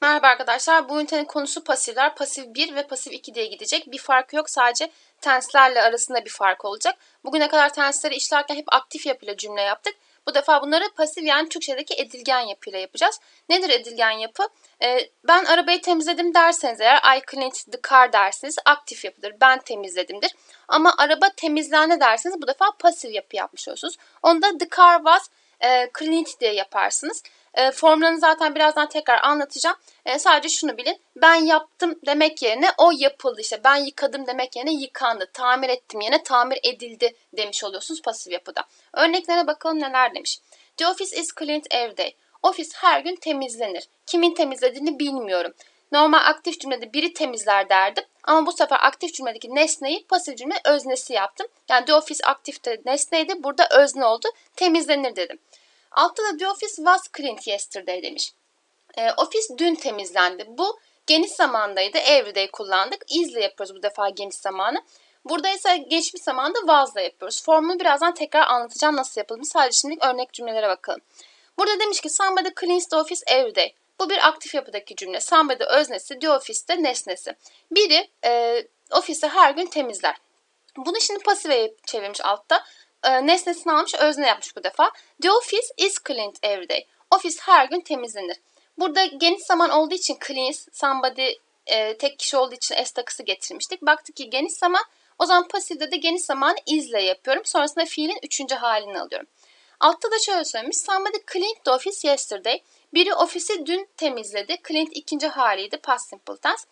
Merhaba arkadaşlar. Bu ünitenin konusu pasifler. Pasif 1 ve pasif 2 diye gidecek. Bir farkı yok. Sadece tenslerle arasında bir fark olacak. Bugüne kadar tensleri işlerken hep aktif yapıyla cümle yaptık. Bu defa bunları pasif yani Türkçedeki edilgen yapıyla yapacağız. Nedir edilgen yapı? Ee, ben arabayı temizledim derseniz eğer I cleaned the car derseniz aktif yapıdır. Ben temizledimdir. Ama araba temizlendi derseniz bu defa pasif yapı yapmış olursunuz. Onda the car was e, cleaned diye yaparsınız. E, formlarını zaten birazdan tekrar anlatacağım. E, sadece şunu bilin. Ben yaptım demek yerine o yapıldı. işte ben yıkadım demek yerine yıkandı. Tamir ettim yerine tamir edildi demiş oluyorsunuz pasif yapıda. Örneklere bakalım neler demiş. The office is cleaned every day. Ofis her gün temizlenir. Kimin temizlediğini bilmiyorum. Normal aktif cümlede biri temizler derdim. Ama bu sefer aktif cümledeki nesneyi pasif cümle öznesi yaptım. Yani the office aktifte nesneydi. Burada özne oldu. Temizlenir dedim. Altta da the office was cleaned yesterday demiş. E, ofis dün temizlendi. Bu geniş zamandaydı. Everyday kullandık. Is'le yapıyoruz bu defa geniş zamanı. Burada ise geçmiş zamanda was'la yapıyoruz. Formunu birazdan tekrar anlatacağım nasıl yapıldığını. Sadece şimdilik örnek cümlelere bakalım. Burada demiş ki somebody cleans the office every day. Bu bir aktif yapıdaki cümle. Somebody öznesi, the office de nesnesi. Biri e, ofisi her gün temizler. Bunu şimdi pasife çevirmiş altta. E, nesnesini almış, özne yapmış bu defa. The office is cleaned every day. Ofis her gün temizlenir. Burada geniş zaman olduğu için cleans, somebody e, tek kişi olduğu için s takısı getirmiştik. Baktık ki geniş zaman, o zaman pasifde de geniş zamanı isle yapıyorum. Sonrasında fiilin üçüncü halini alıyorum. Altta da şöyle söylemiş. Somebody cleaned the office yesterday. Biri ofisi dün temizledi. Cleaned ikinci haliydi. Past simple tense.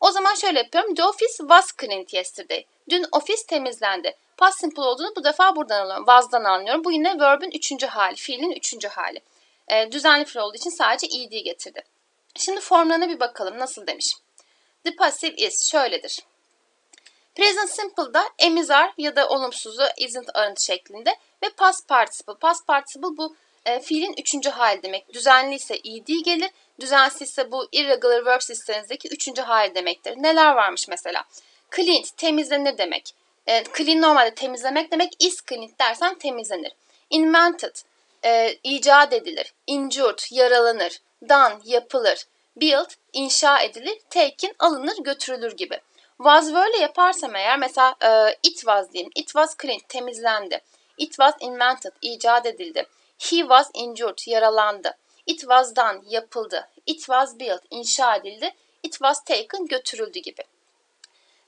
O zaman şöyle yapıyorum. The office was cleaned yesterday. Dün ofis temizlendi. Past simple olduğunu bu defa buradan alıyorum. Was'dan anlıyorum. Bu yine verb'ün üçüncü hali. Fiilin üçüncü hali. E, düzenli fiil olduğu için sadece ed getirdi. Şimdi formlarına bir bakalım. Nasıl demiş. The passive is şöyledir. Present simple'da emizar ya da olumsuzu isn't aren't şeklinde ve past participle. Past participle bu e, fiilin üçüncü hali demek. Düzenli ise ed gelir. Düzensiz ise bu irregular verb sisteminizdeki üçüncü hali demektir. Neler varmış mesela? Cleaned, temizlenir demek. E, clean normalde temizlemek demek. Is cleaned dersen temizlenir. Invented, e, icat edilir. Injured, yaralanır. Done, yapılır. Built, inşa edilir. Taken, alınır, götürülür gibi. Was böyle yaparsam eğer mesela e, it was diyeyim. It was cleaned, temizlendi. It was invented, icat edildi. He was injured, yaralandı. It was done, yapıldı. It was built, inşa edildi. It was taken, götürüldü gibi.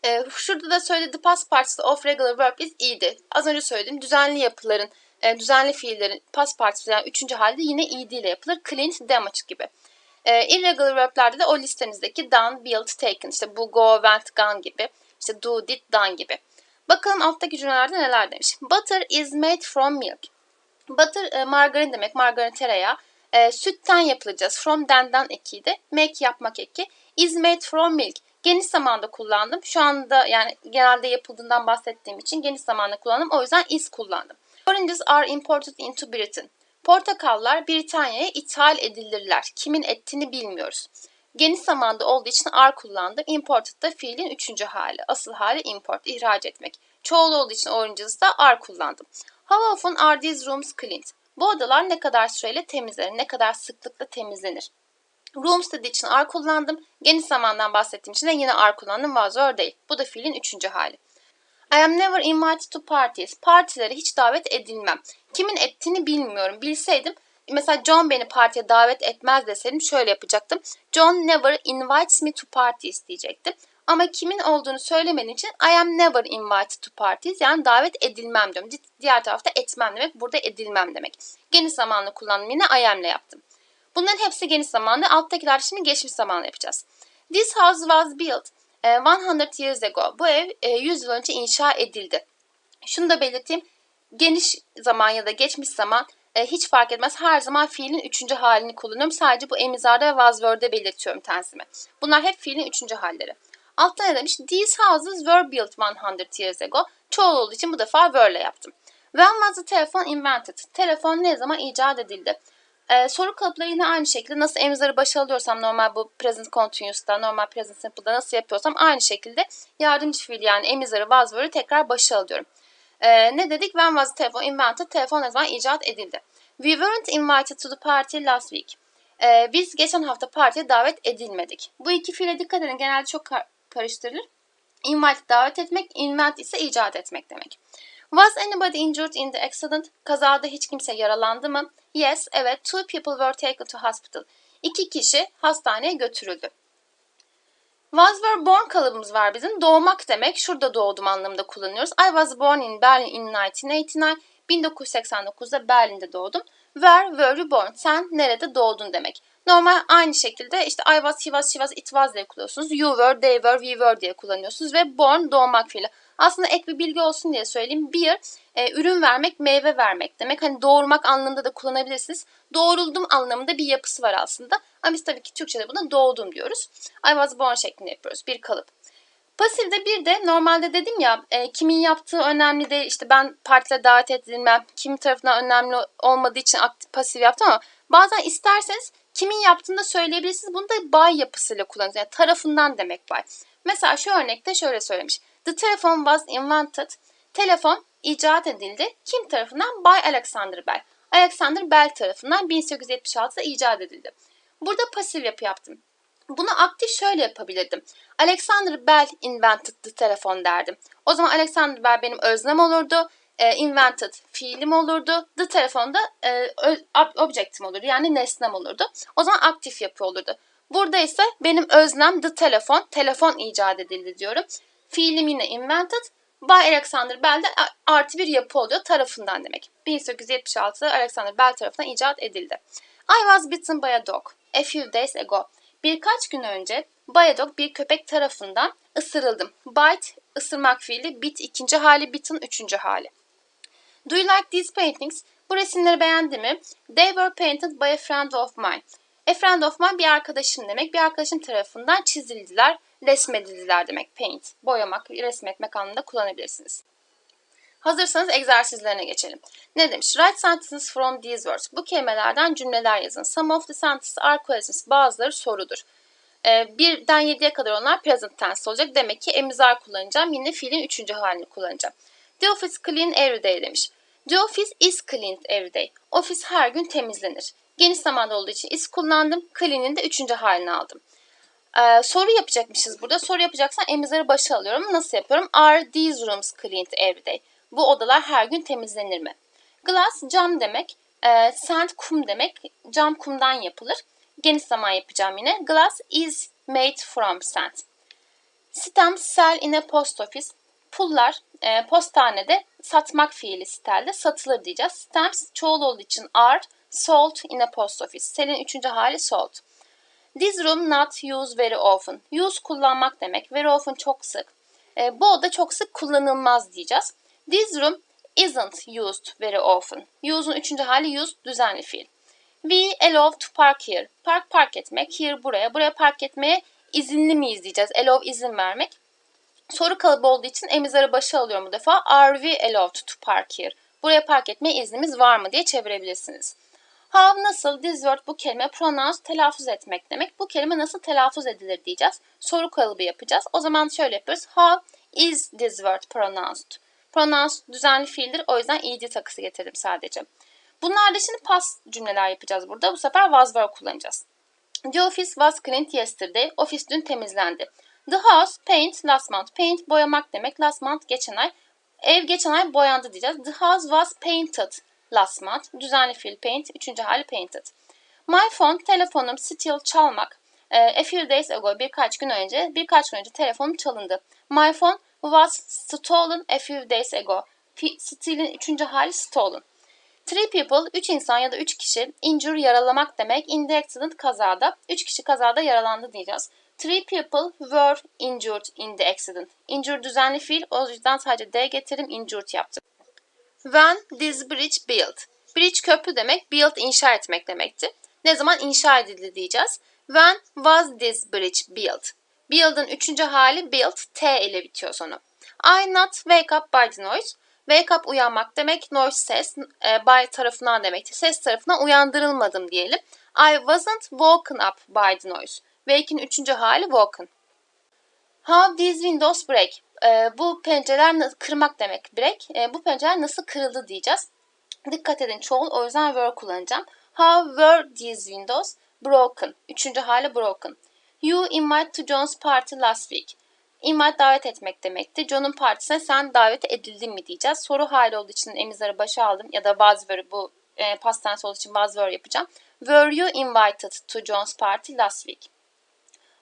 Ee, şurada da söyledi past participle of regular verb is ed. Az önce söyledim düzenli yapıların, e, düzenli fiillerin past participle yani üçüncü halde yine ed ile yapılır. Cleaned, damaged gibi. E, irregular verb'lerde de o listenizdeki done, built, taken işte bu go, went, gone gibi. işte do, did, done gibi. Bakalım alttaki cümlelerde neler demiş. Butter is made from milk. Butter e, margarin demek. Margarin tereyağı. E, sütten yapılacağız. From den'den ekiydi. Make yapmak eki. Is made from milk. Geniş zamanda kullandım. Şu anda yani genelde yapıldığından bahsettiğim için geniş zamanda kullandım. O yüzden is kullandım. Oranges are imported into Britain. Portakallar Britanya'ya ithal edilirler. Kimin ettiğini bilmiyoruz. Geniş zamanda olduğu için are kullandım. Imported da fiilin üçüncü hali. Asıl hali import, ihraç etmek. Çoğul olduğu için oranges da are kullandım. How often are these rooms cleaned? Bu odalar ne kadar süreyle temizlenir, ne kadar sıklıkla temizlenir? Rooms dediği için are kullandım. Geniş zamandan bahsettiğim için de yine are kullandım. Was or değil. Bu da fiilin üçüncü hali. I am never invited to parties. Partilere hiç davet edilmem. Kimin ettiğini bilmiyorum. Bilseydim mesela John beni partiye davet etmez deseydim şöyle yapacaktım. John never invites me to parties diyecektim. Ama kimin olduğunu söylemediğim için I am never invited to parties yani davet edilmem diyorum. Diğer tarafta etmem demek. Burada edilmem demek. Geniş zamanlı kullandım yine I am'le yaptım. Bunların hepsi geniş zamanlı. Alttakiler şimdi geçmiş zamanlı yapacağız. This house was built 100 years ago. Bu ev 100 yıl önce inşa edildi. Şunu da belirteyim. Geniş zaman ya da geçmiş zaman hiç fark etmez. Her zaman fiilin üçüncü halini kullanıyorum. Sadece bu emizarda ve was were'de belirtiyorum tensimi. Bunlar hep fiilin üçüncü halleri. Altta ne demiş? These houses were built 100 years ago. Çoğul olduğu için bu defa were'le yaptım. When was the telephone invented? Telefon ne zaman icat edildi? Ee, soru kalıpları yine aynı şekilde nasıl emizarı başa alıyorsam normal bu present continuous'ta, normal present simple'da nasıl yapıyorsam aynı şekilde yardımcı fiil yani emizarı, was tekrar başa alıyorum. Ee, ne dedik? When was the telephone invented? Telefon ne zaman icat edildi? We weren't invited to the party last week. Ee, biz geçen hafta partiye davet edilmedik. Bu iki fiile dikkat edin. Genelde çok kar- karıştırılır. Invite davet etmek, invent ise icat etmek demek. Was anybody injured in the accident? Kazada hiç kimse yaralandı mı? Yes, evet. Two people were taken to hospital. İki kişi hastaneye götürüldü. Was were born kalıbımız var bizim. Doğmak demek. Şurada doğdum anlamında kullanıyoruz. I was born in Berlin in 1989. 1989'da Berlin'de doğdum. Where were you born? Sen nerede doğdun demek. Normal aynı şekilde işte I was, he was, she was, it was diye kullanıyorsunuz. You were, they were, we were diye kullanıyorsunuz. Ve born doğmak fiili. Aslında ek bir bilgi olsun diye söyleyeyim. Bir, e, ürün vermek, meyve vermek demek. Hani doğurmak anlamında da kullanabilirsiniz. Doğruldum anlamında bir yapısı var aslında. Ama biz tabii ki Türkçe'de buna doğdum diyoruz. I was born şeklinde yapıyoruz. Bir kalıp. Pasifde bir de normalde dedim ya e, kimin yaptığı önemli değil. İşte ben partide davet edilmem. Kim tarafından önemli olmadığı için aktif pasif yaptım ama bazen isterseniz kimin yaptığını da söyleyebilirsiniz. Bunu da by yapısıyla kullanıyoruz. Yani tarafından demek by. Mesela şu örnekte şöyle söylemiş. The telephone was invented. Telefon icat edildi. Kim tarafından? By Alexander Bell. Alexander Bell tarafından 1876'da icat edildi. Burada pasif yapı yaptım. Bunu aktif şöyle yapabilirdim. Alexander Bell invented the telefon derdim. O zaman Alexander Bell benim öznem olurdu. E, invented fiilim olurdu. The telefonda e, objectim olurdu. Yani nesnem olurdu. O zaman aktif yapı olurdu. Burada ise benim öznem the telefon. Telefon icat edildi diyorum. Fiilim yine invented. By Alexander Bell'de artı bir yapı oluyor tarafından demek. 1876 Alexander Bell tarafından icat edildi. I was bitten by a dog a few days ago. Birkaç gün önce by a dog bir köpek tarafından ısırıldım. Bite ısırmak fiili, bit ikinci hali, bitten üçüncü hali. Do you like these paintings? Bu resimleri beğendi mi? They were painted by a friend of mine. A friend of mine bir arkadaşım demek. Bir arkadaşım tarafından çizildiler, resmedildiler demek. Paint, boyamak, resmetmek anlamında kullanabilirsiniz. Hazırsanız egzersizlerine geçelim. Ne demiş? Write sentences from these words. Bu kelimelerden cümleler yazın. Some of the sentences are questions. Bazıları sorudur. Ee, birden yediye kadar onlar present tense olacak. Demek ki emizar kullanacağım. Yine fiilin üçüncü halini kullanacağım. The office clean every day demiş. The office is cleaned every day. Ofis her gün temizlenir. Geniş zamanda olduğu için is kullandım. Clean'in de üçüncü halini aldım. Ee, soru yapacakmışız burada. Soru yapacaksan emizleri başa alıyorum. Nasıl yapıyorum? Are these rooms cleaned every day? Bu odalar her gün temizlenir mi? Glass cam demek. E, sand kum demek. Cam kumdan yapılır. Geniş zaman yapacağım yine. Glass is made from sand. Stamps sell in a post office. Pullar e, postanede satmak fiili stelde satılır diyeceğiz. Stamps çoğul olduğu için are sold in a post office. Sell'in üçüncü hali sold. This room not used very often. Use kullanmak demek. Very often çok sık. E, bu oda çok sık kullanılmaz diyeceğiz. This room isn't used very often. Use'un üçüncü hali used düzenli fiil. We allow to park here. Park park etmek. Here buraya. Buraya park etmeye izinli miyiz diyeceğiz. Allow izin vermek. Soru kalıbı olduğu için emizleri başa alıyorum bu defa. Are we allowed to park here? Buraya park etmeye iznimiz var mı diye çevirebilirsiniz. How nasıl this word bu kelime pronounce telaffuz etmek demek. Bu kelime nasıl telaffuz edilir diyeceğiz. Soru kalıbı yapacağız. O zaman şöyle yapıyoruz. How is this word pronounced? Pronounce düzenli fiildir. O yüzden ed takısı getirdim sadece. Bunlar da şimdi pas cümleler yapacağız burada. Bu sefer was were kullanacağız. The office was cleaned yesterday. Ofis dün temizlendi. The house paint last month. Paint boyamak demek. Last month geçen ay. Ev geçen ay boyandı diyeceğiz. The house was painted last month. Düzenli fiil paint. Üçüncü hali painted. My phone telefonum still çalmak. Ee, a few days ago birkaç gün önce birkaç gün önce telefonum çalındı. My phone was stolen a few days ago. Steal'in üçüncü hali stolen. Three people, üç insan ya da üç kişi, injure yaralamak demek, in the accident kazada, üç kişi kazada yaralandı diyeceğiz. Three people were injured in the accident. Injured düzenli fiil, o yüzden sadece D getirdim, injured yaptım. When this bridge built. Bridge köprü demek, build inşa etmek demekti. Ne zaman inşa edildi diyeceğiz. When was this bridge built? Build'ın üçüncü hali built, T ile bitiyor sonu. I not wake up by the noise. Wake up uyanmak demek, noise ses, e, by tarafından demekti. Ses tarafından uyandırılmadım diyelim. I wasn't woken up by the noise. Wake'in üçüncü hali woken. How these windows break. e, bu pencereler kırmak demek break. E, bu pencereler nasıl kırıldı diyeceğiz. Dikkat edin çoğul o yüzden were kullanacağım. How were these windows broken? Üçüncü hali broken. You invite to John's party last week. Invite davet etmek demekti. John'un partisine sen davet edildin mi diyeceğiz. Soru hali olduğu için emizleri başa aldım ya da was were bu e, past olduğu için was were yapacağım. Were you invited to John's party last week?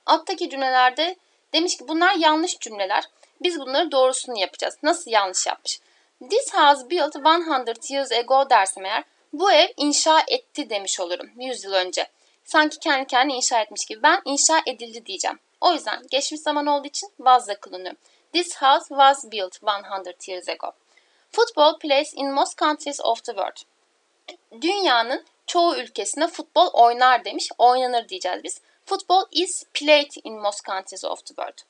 Alttaki cümlelerde demiş ki bunlar yanlış cümleler. Biz bunları doğrusunu yapacağız. Nasıl yanlış yapmış? This house built 100 years ago dersem eğer bu ev inşa etti demiş olurum 100 yıl önce. Sanki kendi kendine inşa etmiş gibi. Ben inşa edildi diyeceğim. O yüzden geçmiş zaman olduğu için was'la kullanıyorum. This house was built 100 years ago. Football plays in most countries of the world. Dünyanın çoğu ülkesinde futbol oynar demiş. Oynanır diyeceğiz biz. Football is played in most countries of the world.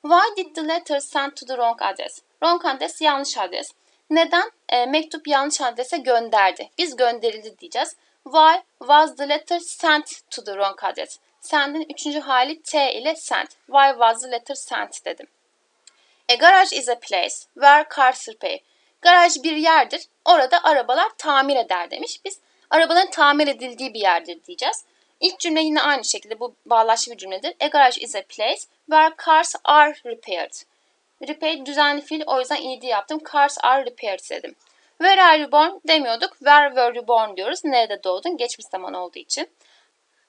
Why did the letter send to the wrong address? Wrong address yanlış adres. Neden e, mektup yanlış adrese gönderdi? Biz gönderildi diyeceğiz. Why was the letter sent to the wrong address? Send'in üçüncü hali T ile sent. Why was the letter sent dedim. A garage is a place where cars repair. Garaj bir yerdir. Orada arabalar tamir eder demiş. Biz arabaların tamir edildiği bir yerdir diyeceğiz. İlk cümle yine aynı şekilde bu bağlaçlı bir cümledir. A garage is a place where cars are repaired. Repair düzenli fiil o yüzden ed yaptım. Cars are repaired dedim. Where are you born demiyorduk. Where were you born diyoruz. Nerede doğdun? Geçmiş zaman olduğu için.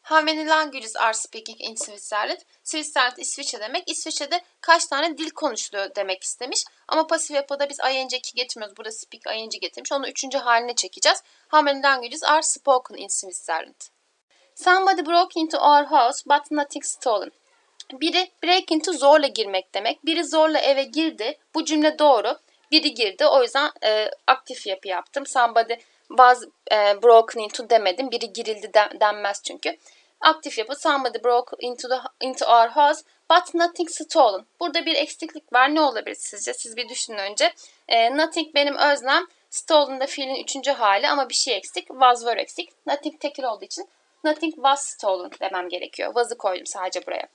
How many languages are speaking in Switzerland? Switzerland İsviçre demek. İsviçre'de kaç tane dil konuşuluyor demek istemiş. Ama pasif yapıda biz ing 2 getirmiyoruz. Burada speak ing getirmiş. Onu üçüncü haline çekeceğiz. How many languages are spoken in Switzerland? Somebody broke into our house but nothing stolen. Biri break into zorla girmek demek. Biri zorla eve girdi. Bu cümle doğru. Biri girdi. O yüzden e, aktif yapı yaptım. Somebody was e, broken into demedim. Biri girildi den, denmez çünkü. Aktif yapı somebody broke into the into our house but nothing stolen. Burada bir eksiklik var. Ne olabilir sizce? Siz bir düşünün önce. E, nothing benim özlem. Stolen da fiilin üçüncü hali ama bir şey eksik. Was were eksik. Nothing tekil olduğu için nothing was stolen demem gerekiyor. Was'ı koydum sadece buraya.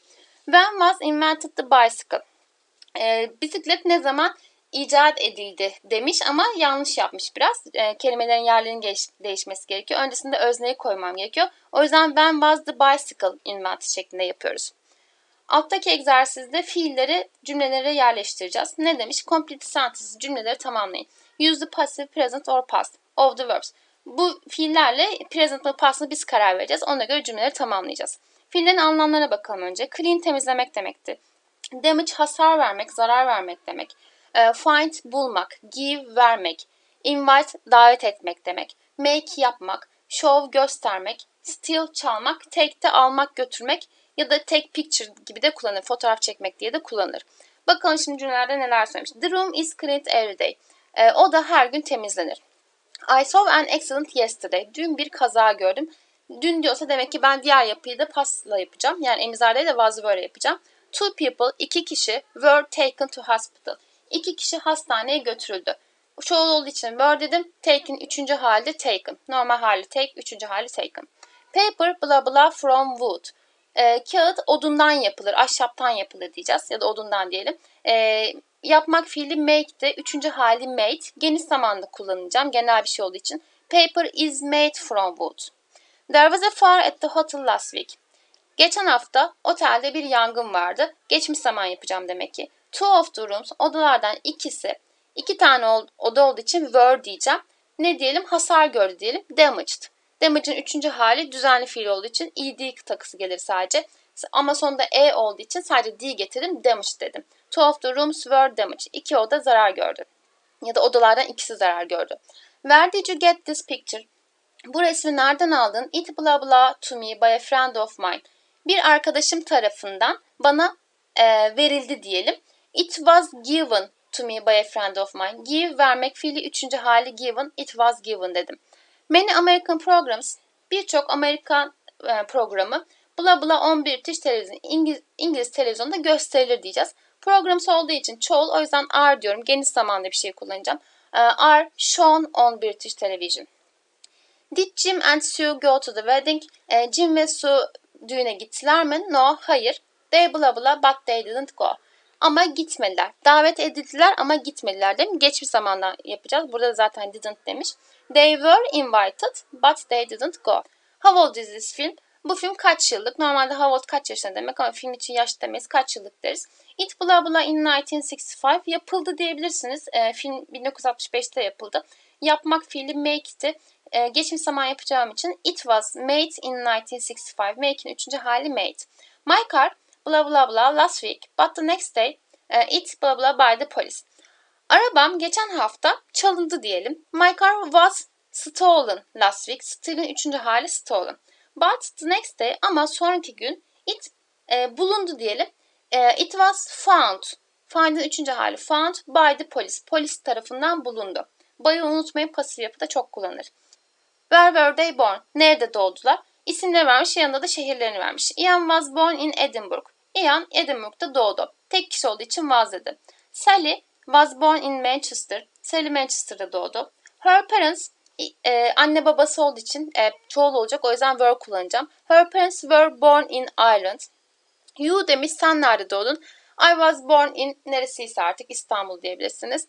When was invented the bicycle? Ee, bisiklet ne zaman icat edildi demiş ama yanlış yapmış biraz. Ee, kelimelerin yerlerinin geç- değişmesi gerekiyor. Öncesinde özneyi koymam gerekiyor. O yüzden when was the bicycle invented şeklinde yapıyoruz. Alttaki egzersizde fiilleri cümlelere yerleştireceğiz. Ne demiş? Complete sentences cümleleri tamamlayın. Use the passive, present or past of the verbs. Bu fiillerle present mı past'ını biz karar vereceğiz. Ona göre cümleleri tamamlayacağız. Fiillerin anlamlarına bakalım önce. Clean temizlemek demekti. Damage hasar vermek, zarar vermek demek. E, find bulmak, give vermek. Invite davet etmek demek. Make yapmak, show göstermek, steal çalmak, take de almak götürmek ya da take picture gibi de kullanılır. Fotoğraf çekmek diye de kullanılır. Bakalım şimdi cümlelerde neler söylemiş. The room is cleaned every day. E, o da her gün temizlenir. I saw an accident yesterday. Dün bir kaza gördüm. Dün diyorsa demek ki ben diğer yapıyı da pasla yapacağım. Yani emizardayı da was were yapacağım. Two people, iki kişi were taken to hospital. İki kişi hastaneye götürüldü. Çoğul olduğu için were dedim. Taken üçüncü halde taken. Normal hali take, üçüncü hali taken. Paper blah blah from wood. Ee, kağıt odundan yapılır, ahşaptan yapılır diyeceğiz ya da odundan diyelim. Ee, yapmak fiili make de üçüncü hali made. Geniş zamanda kullanacağım genel bir şey olduğu için. Paper is made from wood. There was a fire at the hotel last week. Geçen hafta otelde bir yangın vardı. Geçmiş zaman yapacağım demek ki. Two of the rooms, odalardan ikisi, iki tane oda olduğu için were diyeceğim. Ne diyelim? Hasar gördü diyelim. Damaged. Damage'in üçüncü hali düzenli fiil olduğu için ed takısı gelir sadece. Ama sonunda e olduğu için sadece d getirdim. Damaged dedim. Two of the rooms were damaged. İki oda zarar gördü. Ya da odalardan ikisi zarar gördü. Where did you get this picture? Bu resmi nereden aldın? It blah blah to me by a friend of mine. Bir arkadaşım tarafından bana e, verildi diyelim. It was given to me by a friend of mine. Give vermek fiili üçüncü hali given. It was given dedim. Many American programs birçok Amerikan e, programı bla bla on British televizyon İngiliz, İngiliz televizyonda gösterilir diyeceğiz. Programs olduğu için çoğul o yüzden are diyorum. Geniş zamanda bir şey kullanacağım. Are shown on British television. Did Jim and Sue go to the wedding? E, Jim ve Sue düğüne gittiler mi? No, hayır. They blah blah but they didn't go. ama gitmediler. Davet edildiler ama gitmediler değil mi? Geçmiş zamandan yapacağız. Burada da zaten didn't demiş. They were invited but they didn't go. How old is this film? Bu film kaç yıllık? Normalde how old kaç yaşında demek ama film için yaş demeyiz. Kaç yıllık deriz. It blah blah in 1965 yapıldı diyebilirsiniz. E, film 1965'te yapıldı. Yapmak fiili make'ti. E, geçmiş zaman yapacağım için it was made in 1965. Make'in üçüncü hali made. My car blah blah blah last week but the next day e, it blah blah by the police. Arabam geçen hafta çalındı diyelim. My car was stolen last week. Steal'in üçüncü hali stolen. But the next day ama sonraki gün it e, bulundu diyelim. E, it was found. Find'in üçüncü hali found by the police. Polis tarafından bulundu. Bayı unutmayın pasif yapıda çok kullanılır. Where were they born? Nerede doğdular? İsimleri vermiş yanında da şehirlerini vermiş. Ian was born in Edinburgh. Ian Edinburgh'da doğdu. Tek kişi olduğu için was dedi. Sally was born in Manchester. Sally Manchester'da doğdu. Her parents e, anne babası olduğu için e, çoğul olacak o yüzden were kullanacağım. Her parents were born in Ireland. You demiş sen nerede doğdun? I was born in neresiyse artık İstanbul diyebilirsiniz.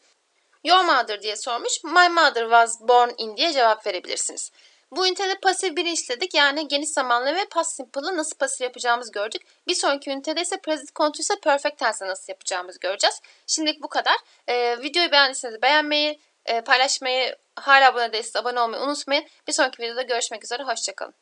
Your mother diye sormuş. My mother was born in diye cevap verebilirsiniz. Bu ünitede pasif biri işledik. Yani geniş zamanlı ve past simple'ı nasıl pasif yapacağımızı gördük. Bir sonraki ünitede ise present continuous perfect tense nasıl yapacağımızı göreceğiz. Şimdilik bu kadar. Ee, videoyu beğendiyseniz beğenmeyi, e, paylaşmayı, hala abone değilseniz abone olmayı unutmayın. Bir sonraki videoda görüşmek üzere. Hoşçakalın.